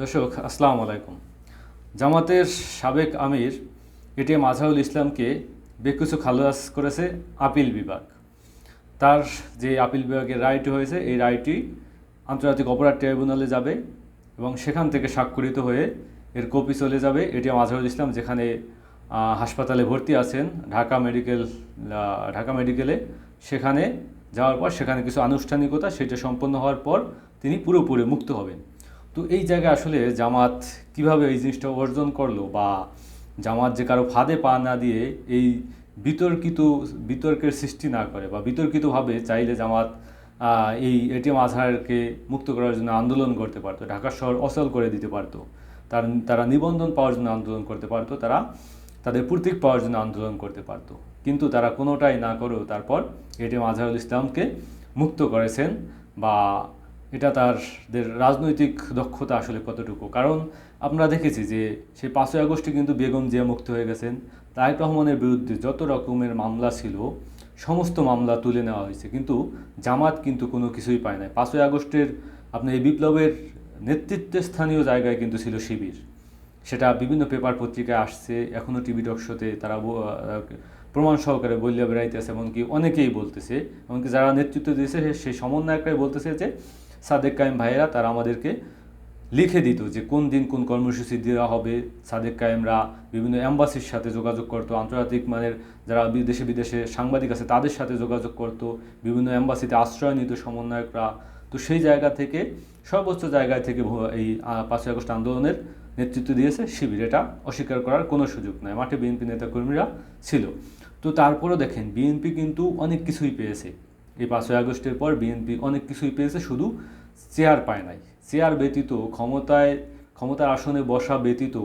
দর্শক, আসসালামু আলাইকুম। জামাতের সাবেক আমির এটিএম আজহারুল ইসলামকে বেকুসু খালাস করেছে আপিল বিভাগ। তার যে আপিল বিভাগের রায়টি হয়েছে, এই রায়টি আন্তর্জাতিক অপরাধ ট্রাইব্যুনালে যাবে এবং সেখান থেকে স্বাক্ষরিত হয়ে এর কপি চলে যাবে এটিএম আজহারুল ইসলাম, যেখানে হাসপাতালে ভর্তি আছেন ঢাকা মেডিকেল ঢাকা মেডিকেলে। সেখানে যাওয়ার পর সেখানে কিছু আনুষ্ঠানিকতা, সেটা সম্পন্ন হওয়ার পর তিনি পুরোপুরি মুক্ত হবেন। তো এই জায়গায় আসলে জামাত কীভাবে এই জিনিসটা অর্জন করল বা জামাত যে কারও ফাঁদে পা না দিয়ে এই বিতর্কিত, বিতর্কের সৃষ্টি না করে বা বিতর্কিতভাবে চাইলে জামাত এই এটিএম আজহারকে মুক্ত করার জন্য আন্দোলন করতে পারতো, ঢাকা শহর অচল করে দিতে পারতো, তার, তারা নিবন্ধন পাওয়ার জন্য আন্দোলন করতে পারতো, তারা তাদের প্রতীক পাওয়ার জন্য আন্দোলন করতে পারতো। কিন্তু তারা কোনোটাই না করেও তারপর এটিএম আজহারুল ইসলামকে মুক্ত করেছেন বা এটা তাদের রাজনৈতিক দক্ষতা আসলে কতটুকু? কারণ আমরা দেখেছি যে সেই পাঁচই আগস্টে কিন্তু বেগম জিয়া মুক্ত হয়ে গেছেন। তারেক রহমানের বিরুদ্ধে যত রকমের মামলা ছিল, সমস্ত মামলা তুলে নেওয়া হয়েছে। কিন্তু জামাত কিন্তু কোনো কিছুই পায় নাই। পাঁচই আগস্টের আপনার এই বিপ্লবের নেতৃত্বে স্থানীয় জায়গায় কিন্তু ছিল শিবির। সেটা বিভিন্ন পেপার পত্রিকায় আসছে। এখনও টিভি টক শোতে তারা প্রমাণ সহকারে বললে বেড়াইতেছে। এমনকি অনেকেই বলতেছে, এমনকি যারা নেতৃত্ব দিয়েছে সেই সমন্বয়করাই বলতেছে যে সাদেক কায়েম ভাইয়েরা তারা আমাদেরকে লিখে দিত যে কোন দিন কোন কর্মসূচি দেওয়া হবে। সাদেক কায়েমরা বিভিন্ন অ্যাম্বাসির সাথে যোগাযোগ করতো, আন্তর্জাতিক মানের যারা বিদেশে বিদেশে সাংবাদিক আছে তাদের সাথে যোগাযোগ করতো, বিভিন্ন অ্যাম্বাসিতে আশ্রয় নিত সমন্বয়করা। তো সেই জায়গা থেকে, সর্বোচ্চ জায়গায় থেকে এই পাঁচই আগস্ট আন্দোলনের নেতৃত্ব দিয়েছে শিবির। এটা অস্বীকার করার কোনো সুযোগ নাই। মাঠে বিএনপি নেতাকর্মীরা ছিল। তো তারপরেও দেখেন, বিএনপি কিন্তু অনেক কিছুই পেয়েছে। এই পাঁচই আগস্টের পর বিএনপি অনেক কিছুই পেয়েছে, শুধু চেয়ার পায় নাই। চেয়ার ব্যতীত, ক্ষমতায়, ক্ষমতার আসনে বসা ব্যতীত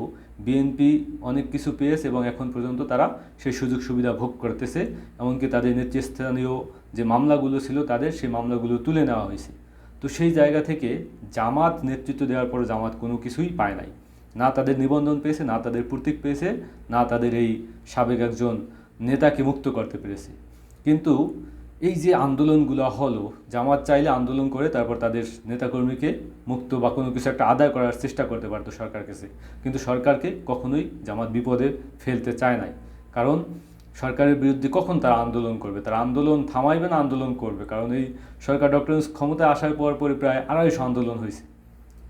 বিএনপি অনেক কিছু পেয়েছে এবং এখন পর্যন্ত তারা সেই সুযোগ সুবিধা ভোগ করতেছে। এমনকি তাদের নেতৃস্থানীয় যে মামলাগুলো ছিল তাদের, সেই মামলাগুলো তুলে নেওয়া হয়েছে। তো সেই জায়গা থেকে জামাত নেতৃত্ব দেওয়ার পর জামাত কোনো কিছুই পায় নাই। না তাদের নিবন্ধন পেয়েছে, না তাদের প্রতীক পেয়েছে, না তাদের এই সাবেক একজন নেতাকে মুক্ত করতে পেরেছে। কিন্তু এই যে আন্দোলনগুলো হলো, জামাত চাইলে আন্দোলন করে তারপর তাদের নেতাকর্মীকে মুক্ত বা কোনো কিছু একটা আদায় করার চেষ্টা করতে পারতো সরকার কাছে। কিন্তু সরকারকে কখনোই জামাত বিপদে ফেলতে চায় নাই। কারণ সরকারের বিরুদ্ধে কখন তারা আন্দোলন করবে? তারা আন্দোলন থামাইবে না আন্দোলন করবে? কারণ এই সরকার ডক্টর ক্ষমতায় আসার পর পরে প্রায় আড়াইশো আন্দোলন হয়েছে।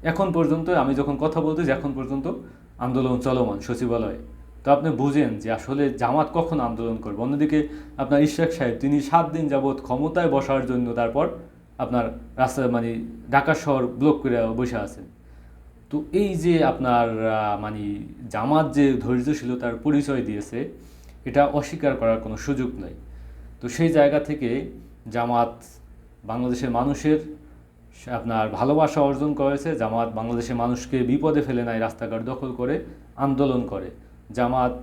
এখন পর্যন্ত আমি যখন কথা বলতেছি, এখন পর্যন্ত আন্দোলন চলমান সচিবালয়ে। তো আপনি বুঝেন যে আসলে জামাত কখন আন্দোলন করবে। অন্যদিকে আপনার ইশরাক সাহেব, তিনি সাত দিন যাবৎ ক্ষমতায় বসার জন্য তারপর আপনার রাস্তা মানে ঢাকা শহর ব্লক করে বসে আছেন। তো এই যে আপনার মানে জামাত যে ধৈর্যশীলতার পরিচয় দিয়েছে, এটা অস্বীকার করার কোনো সুযোগ নেই। তো সেই জায়গা থেকে জামাত বাংলাদেশের মানুষের আপনার ভালোবাসা অর্জন করেছে। জামাত বাংলাদেশের মানুষকে বিপদে ফেলে নাই, রাস্তাঘাট দখল করে আন্দোলন করে। জামাত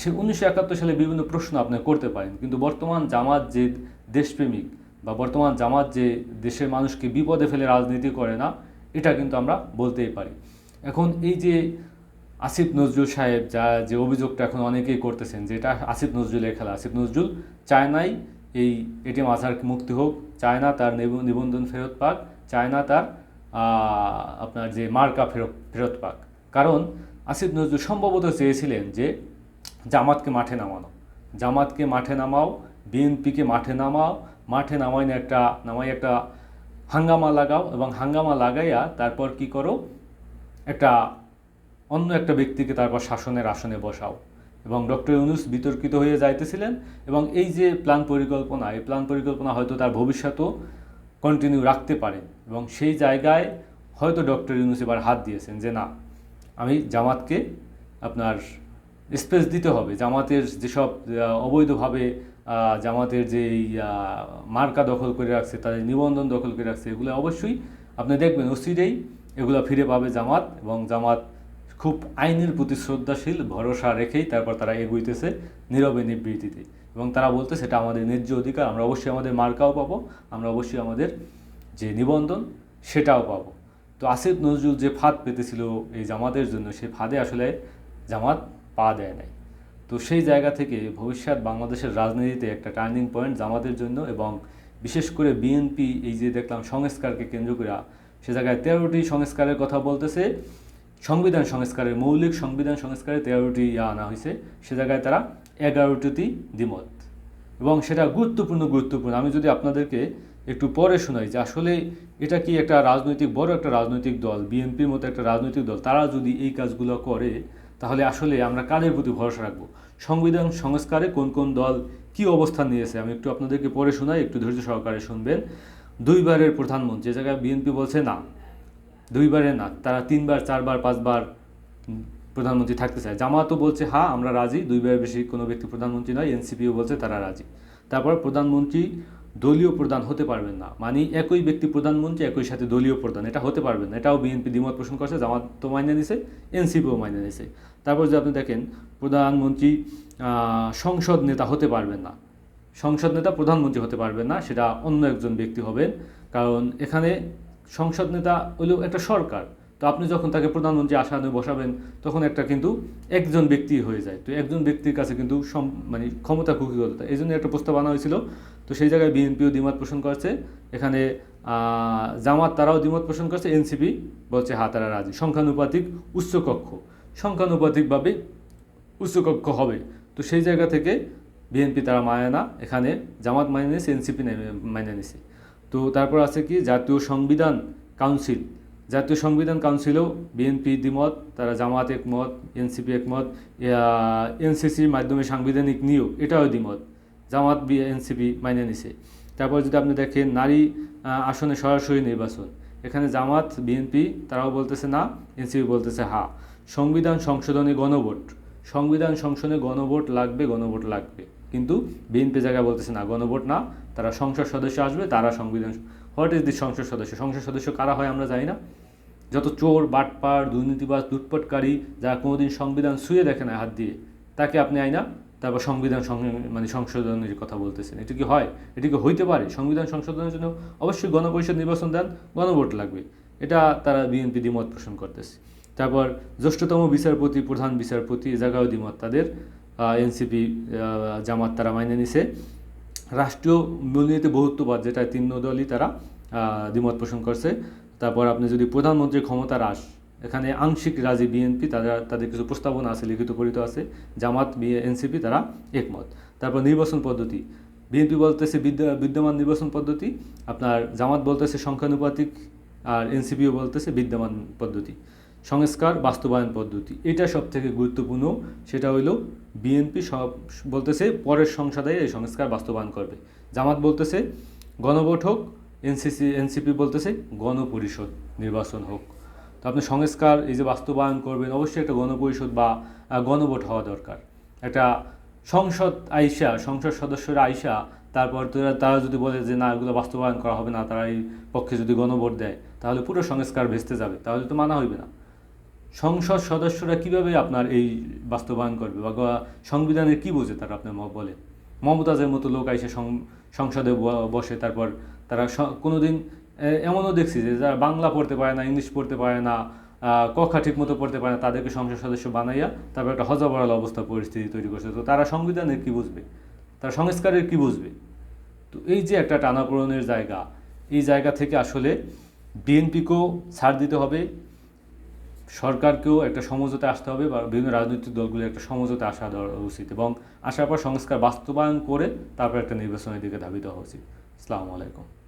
সে উনিশশো একাত্তর সালে বিভিন্ন প্রশ্ন আপনি করতে পারেন, কিন্তু বর্তমান জামাত যে দেশপ্রেমিক বা বর্তমান জামাত যে দেশের মানুষকে বিপদে ফেলে রাজনীতি করে না, এটা কিন্তু আমরা বলতেই পারি। এখন এই যে আসিফ নজরুল সাহেব, যা যে অভিযোগটা এখন অনেকেই করতেছেন যে এটা আসিফ নজরুলের খেলা, আসিফ নজরুল চায় নাই এই এটিএম আজহার মুক্তি হোক চায় না তার নিব- নিবন্ধন ফেরত পাক চায় না তার আপনার যে মার্কা ফেরত ফেরত পাক। কারণ আসিফ নজরুল সম্ভবত চেয়েছিলেন যে জামাতকে মাঠে নামানো। জামাতকে মাঠে নামাও, বিএনপিকে মাঠে নামাও, মাঠে নামাই একটা নামাই একটা হাঙ্গামা লাগাও এবং হাঙ্গামা লাগাইয়া তারপর কি করো? একটা অন্য একটা ব্যক্তিকে তারপর শাসনের আসনে বসাও। এবং ডক্টর ইউনুস বিতর্কিত হয়ে যাইতেছিলেন এবং এই যে প্ল্যান পরিকল্পনা, এই প্ল্যান পরিকল্পনা হয়তো তার ভবিষ্যতেও কন্টিনিউ রাখতে পারেন এবং সেই জায়গায় হয়তো ডক্টর ইউনুস এবার হাত দিয়েছেন যে না আমি জামাতকে আপনার স্পেস দিতে হবে। জামাতের যেসব অবৈধভাবে জামাতের যে মার্কা দখল করে রাখছে, তাদের নিবন্ধন দখল করে রাখছে, এগুলো অবশ্যই আপনি দেখবেন অচিরেই এগুলো ফিরে পাবে জামাত এবং জামাত খুব আইনের প্রতি শ্রদ্ধাশীল, ভরসা রেখেই তারপর তারা এগুইতেছে নীরবে নিবৃত্তিতে। এবং তারা বলতে সেটা আমাদের ন্যায্য অধিকার, আমরা অবশ্যই আমাদের মার্কাও পাবো, আমরা অবশ্যই আমাদের যে নিবন্ধন, সেটাও পাবো। তো আসিফ নজরুল যে ফাঁদ পেতেছিল এই জামাতের জন্য সেই ফাঁদে আসলে জামাত পা দেয় নাই। তো সেই জায়গা থেকে ভবিষ্যৎ বাংলাদেশের রাজনীতিতে একটা টার্নিং পয়েন্ট জামাতের জন্য এবং বিশেষ করে বিএনপি এই যে দেখলাম সংস্কারকে কেন্দ্র করে, সে জায়গায় তেরোটি সংস্কারের কথা বলতেছে। সংবিধান সংস্কারের, মৌলিক সংবিধান সংস্কারে তেরোটি ইয়া আনা হয়েছে। সে জায়গায় তারা এগারোটিতে দ্বিমত। এবং সেটা গুরুত্বপূর্ণ গুরুত্বপূর্ণ। আমি যদি আপনাদেরকে একটু পরে শোনাই যে আসলে এটা কি একটা রাজনৈতিক, বড় একটা রাজনৈতিক দল, বিএনপির মতো একটা রাজনৈতিক দল, তারা যদি এই কাজগুলো করে, তাহলে আসলে আমরা কাদের প্রতি ভরসা রাখব? সংবিধান সংস্কারে কোন কোন দল কি অবস্থান নিয়েছে? আমি একটু আপনাদেরকে পরে শোনাই, একটু ধৈর্য সহকারে শুনবেন। দুইবারের প্রধানমন্ত্রী, যে জায়গায় বিএনপি বলছে না, দুইবারে না, তারা তিনবার, চারবার, পাঁচবার প্রধানমন্ত্রী থাকতে চায়। জামাতও বলছে হ্যাঁ আমরা রাজি। দুইবারের বেশি কোনো ব্যক্তি প্রধানমন্ত্রী নয়, এনসিপিও বলছে, তারা রাজি। তারপর প্রধানমন্ত্রী দলীয় প্রধান হতে পারবেন না। মানে একই ব্যক্তি প্রধানমন্ত্রী একই সাথে দলীয় প্রধান। এটা হতে পারবেন না। এটাও বিএনপি দ্বিমত পোষণ করছে, জামাত তো মাইনে নিছে এনসিপিও মাইনে নিছে। তারপর যদি আপনি দেখেন, প্রধানমন্ত্রী সংসদ নেতা হতে পারবেন না। সংসদ নেতা প্রধানমন্ত্রী হতে পারবেন না, সেটা অন্য একজন ব্যক্তি হবেন। কারণ এখানে সংসদ নেতা হলো একটা সরকার। তো আপনি যখন তাকে প্রধানমন্ত্রী আসনে বসাবেন, তখন একটা কিন্তু একজন ব্যক্তি হয়ে যায়। তো একজন ব্যক্তির কাছে কিন্তু মানে ক্ষমতা কুকিগত এই জন্য একটা প্রস্তাব আনা হয়েছিল তো সেই জায়গায় বিএনপিও দ্বিমত পোষণ করছে। এখানে জামাত তারাও দ্বিমত পোষণ করছে। এনসিপি বলছে হ্যাঁ তারা রাজি। সংখ্যানুপাতিক উচ্চকক্ষ। সংখ্যানুপাতিকভাবে উচ্চকক্ষ হবে। তো সেই জায়গা থেকে বিএনপি তারা মানে না। এখানে জামাত মানে নিয়েছে, এনসিপি মানে নিছে তো তারপর আছে কি? জাতীয় সংবিধান কাউন্সিল। জাতীয় সংবিধান কাউন্সিলেও বিএনপি দ্বিমত, তারা জামাত একমত, এনসিপি একমত এনসিসির মাধ্যমে সাংবিধানিক নিয়োগ, এটাও দ্বিমত। জামাত বি এনসিপি মাইনে নিছে। তারপর যদি আপনি দেখেন নারী আসনে সরাসরি নির্বাচন। এখানে জামাত, বিএনপি, তারাও বলতেছে না, এনসিপি বলতেছে হা। সংবিধান সংশোধনে গণভোট। সংবিধান সংশোধনে গণভোট লাগবে গণভোট লাগবে। কিন্তু বিএনপি জায়গায় বলতেছে না, গণভোট না। তারা সংসদ সদস্য আসবে, তারা সংবিধান হোয়াট ইজ দি সংসদ সদস্য? সংসদ সদস্য কারা হয় আমরা জানি না। যত চোর, বাটপার, দুর্নীতিবাজ, লুটপাটকারী, যারা কোনোদিন সংবিধান ছুঁয়ে দেখে না হাত দিয়ে, তাকে আপনি আইনা তারপর সংবিধান মানে সংশোধনের কথা বলতেছেন। এটা কি হয়? এটা কি হইতে পারে? সংবিধান সংশোধনের জন্য অবশ্যই গণপরিষদ নির্বাচন দেন, গণভোট লাগবে। এটা তারা বিএনপি দ্বিমত পোষণ করতেছে। তারপর জ্যেষ্ঠতম বিচারপতি, প্রধান বিচারপতি এ জায়গাও দ্বিমত তাদের এনসিপি জামাত তারা মাইনে নিছে। রাষ্ট্রীয় মূলনীতি বহুত্ববাদ, যেটা তিন দলই তারা দ্বিমত পোষণ করছে। তারপর আপনি যদি প্রধানমন্ত্রীর ক্ষমতা হ্রাস এখানে আংশিক রাজি বিএনপি, তারা, তাদের কিছু প্রস্তাবনা আছে, লিখিত পরিত আছে, জামাত এনসিপি, তারা একমত। তারপর নির্বাচন পদ্ধতি। বিএনপি বলতেছে বিদ্যা, বিদ্যমান নির্বাচন পদ্ধতি, আপনার জামাত বলতেছে সংখ্যানুপাতিক আর এনসিপিও বলতেছে বিদ্যমান পদ্ধতি। সংস্কার, বাস্তবায়ন পদ্ধতি। এটা সব থেকে গুরুত্বপূর্ণ। সেটা হইল বিএনপি সব বলতেছে পরের সংসদে এই সংস্কার বাস্তবায়ন করবে। জামাত বলতেছে গণভোট হোক, এনসিসি, এনসিপি বলতেছে গণপরিষদ নির্বাচন হোক। তো আপনি সংস্কার, এই যে বাস্তবায়ন করবেন, অবশ্যই একটা গণপরিষদ বা গণভোট হওয়া দরকার। একটা সংসদ আইসা, সংসদ সদস্যরা আইসা, তারপর তারা যদি বলে যে না, এগুলো বাস্তবায়ন করা হবে না, তারা এই পক্ষে যদি গণভোট দেয়, তাহলে পুরো সংস্কার ভেস্তে যাবে, তাহলে তো মানা হইবে না। সংসদ সদস্যরা কীভাবে আপনার এই বাস্তবায়ন করবে বা সংবিধানের কি বোঝে তারা আপনার বলে? মমতাজের মতো লোক আইসে সংসদে বসে, তারপর তারা কোনোদিন এমনও দেখছি যে যারা বাংলা পড়তে পারে না ইংলিশ পড়তে পারে না আহ, কখা ঠিক মতো পড়তে পারে না তাদেরকে সংসদ সদস্য বানাইয়া তারপর একটা হজাবরাল অবস্থা পরিস্থিতি তৈরি করছে। তো তারা সংবিধানের কি বুঝবে? তারা সংস্কারের কি বুঝবে? তো এই যে একটা টানাপোড়নের জায়গা এই জায়গা থেকে আসলে বিএনপিকেও ছাড় দিতে হবে সরকারকেও একটা সমঝোতে আসতে হবে বা বিভিন্ন রাজনৈতিক দলগুলো একটা সমঝোতে আসা দেওয়া উচিত এবং আসার পর সংস্কার বাস্তবায়ন করে তারপর একটা নির্বাচনের দিকে ধাবিত হওয়া উচিত। আসসালামু আলাইকুম।